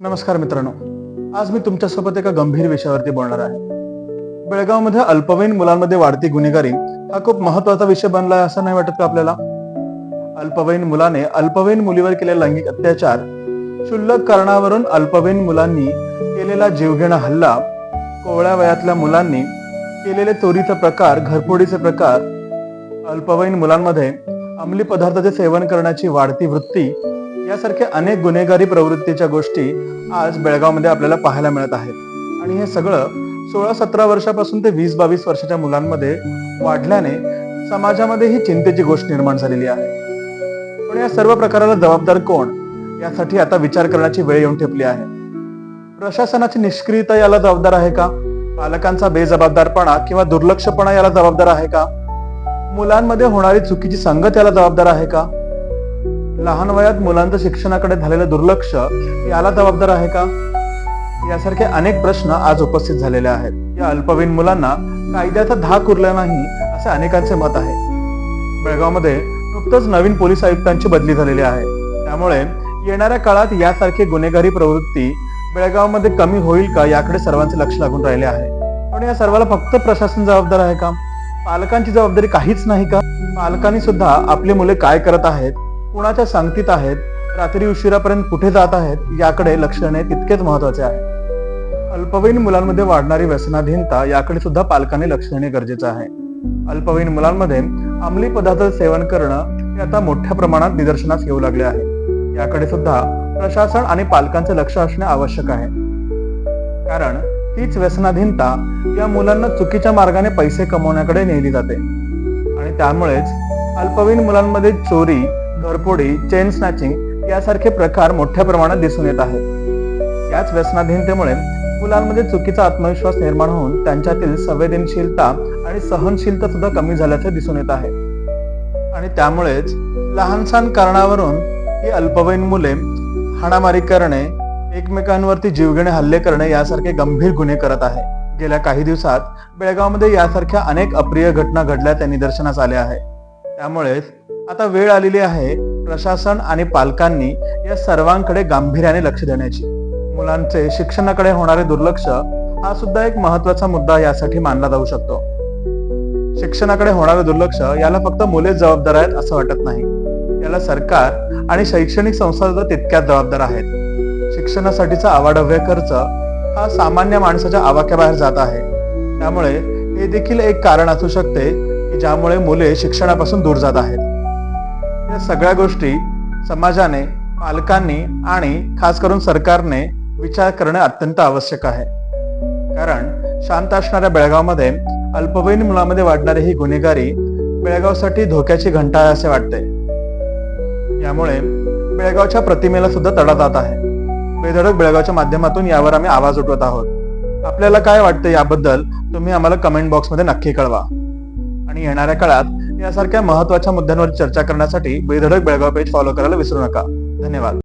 नमस्कार मित्रांनो. आज मी तुमच्यासोबत एका गंभीर विषयावरती बोलणार आहे. बेळगावमध्ये अल्पवयीन मुलांमध्ये वाढती गुन्हेगारी हा खूप महत्त्वाचा विषय बनला आहे असं नाही वाटत का आपल्याला? अल्पवयीन मुलाने अल्पवयीन मुलीवर केलेला लैंगिक अत्याचार क्षुल्लक कारणावरून अल्पवयीन मुलांनी केलेला जीवघेणा हल्ला कोवळ्या वयातल्या मुलांनी केलेले चोरीचे प्रकार घरफोडीचे प्रकार अल्पवयीन मुलांमध्ये अंमली पदार्थाचे सेवन करण्याची वाढती वृत्ती यासारख्या अनेक गुन्हेगारी प्रवृत्तीच्या गोष्टी आज बेळगावमध्ये आपल्याला पाहायला मिळत आहेत. आणि हे सगळं सोळा सतरा वर्षापासून ते वीस बावीस वर्षाच्या मुलांमध्ये वाढल्याने समाजामध्ये ही चिंतेची गोष्ट निर्माण झालेली आहे. पण या सर्व प्रकाराला जबाबदार कोण? यासाठी आता विचार करण्याची वेळ येऊन ठेपली आहे. प्रशासनाची निष्क्रियता याला जबाबदार आहे का? पालकांचा बेजबाबदारपणा किंवा दुर्लक्षपणा याला जबाबदार आहे का? मुलांमध्ये होणारी चुकीची संगत याला जबाबदार आहे का? लहान वयात मुलांचं शिक्षणाकडे झालेलं दुर्लक्ष याला जबाबदार आहे का? यासारखे अनेक प्रश्न आज उपस्थित झालेले आहेत. या अल्पवयीन मुलांना कायद्याचा धाक उरला नाही असे अनेकांचे मत आहे. बेळगावमध्ये नुकतंच नवीन पोलीस आयुक्तांची बदली झालेली आहे. त्यामुळे येणाऱ्या काळात यासारखी गुन्हेगारी प्रवृत्ती बेळगावमध्ये कमी होईल का याकडे सर्वांचे लक्ष लागून राहिले आहे. पण या सर्वाला फक्त प्रशासन जबाबदार आहे का? पालकांची जबाबदारी काहीच नाही का? पालकांनी सुद्धा आपली मुले काय करत आहेत? कुणाच्या सांगतीत आहेत रात्री उशिरापर्यंत कुठे जात आहेत याकडे लक्ष देणे तितकेच महत्त्वाचे आहे. अल्पवयीन मुलांमध्ये वाढणारी व्यसनाधीनता याकडे सुद्धा पालकांनी लक्ष देणे गरजेचं आहे. अल्पवयीन मुलांमध्ये अंमली पदार्थ सेवन करणं हे आता मोठ्या प्रमाणात निदर्शनास येऊ लागले आहे. याकडे सुद्धा प्रशासन आणि पालकांचे लक्ष असणे आवश्यक आहे. कारण हीच व्यसनाधीनता या मुलांना चुकीच्या मार्गाने पैसे कमवण्याकडे नेली जाते. आणि त्यामुळेच अल्पवयीन मुलांमध्ये चोरी घरफोडी चेन स्नॅचिंग यासारखे प्रकार मोठ्या प्रमाणात दिसून येत आहेत. याच व्यसनाधीनतेमुळे मुलांमध्ये चुकीचा आत्मविश्वास निर्माण होऊन त्यांच्यातील संवेदनशीलता आणि सहनशीलता सुद्धा कमी झाल्याचे दिसून येत आहे. आणि त्यामुळेच लहानसहान कारणावरून ही अल्पवयीन मुले हाणामारी करणे एकमेकांवरती जीवघेणे हल्ले करणे यासारखे गंभीर गुन्हे करत आहे. गेल्या काही दिवसात बेळगावमध्ये यासारख्या अनेक अप्रिय घटना घडल्या त्या निदर्शनास आल्या आहे त्यामुळेच आता वेळ आलेली आहे प्रशासन आणि पालकांनी या सर्वांकडे गांभीर्याने लक्ष देण्याची. मुलांचे शिक्षणाकडे होणारे दुर्लक्ष हा सुद्धा एक महत्त्वाचा मुद्दा यासाठी मानला जाऊ शकतो. शिक्षणाकडे होणारे दुर्लक्ष याला फक्त मुलेच जबाबदार आहेत असं वाटत नाही. याला सरकार आणि शैक्षणिक संस्था सुद्धा तितक्याच जबाबदार आहेत. शिक्षणासाठीचा आवाढव्य खर्च हा सामान्य माणसाच्या आवाक्याबाहेर जात आहे. त्यामुळे हे देखील एक कारण असू शकते की ज्यामुळे मुले शिक्षणापासून दूर जात आहेत. या सगळ्या गोष्टी समाजाने पालकांनी आणि खास करून सरकारने विचार करणे अत्यंत आवश्यक आहे. कारण शांत असणाऱ्या बेळगावमध्ये अल्पवयीन मुलामध्ये वाढणारी ही गुन्हेगारी बेळगावसाठी धोक्याची घंटा आहे असे वाटते. यामुळे बेळगावच्या प्रतिमेला सुद्धा तडा जात आहे. बेधडक बेळगावच्या माध्यमातून यावर आम्ही आवाज उठवत आहोत. आपल्याला काय वाटतं याबद्दल तुम्ही आम्हाला कमेंट बॉक्समध्ये नक्की कळवा. आणि येणाऱ्या काळात यासारख्या महत्त्वाच्या मुद्द्यांवर चर्चा करण्यासाठी बेधडक बेळगाव पेज फॉलो करायला विसरू नका. धन्यवाद.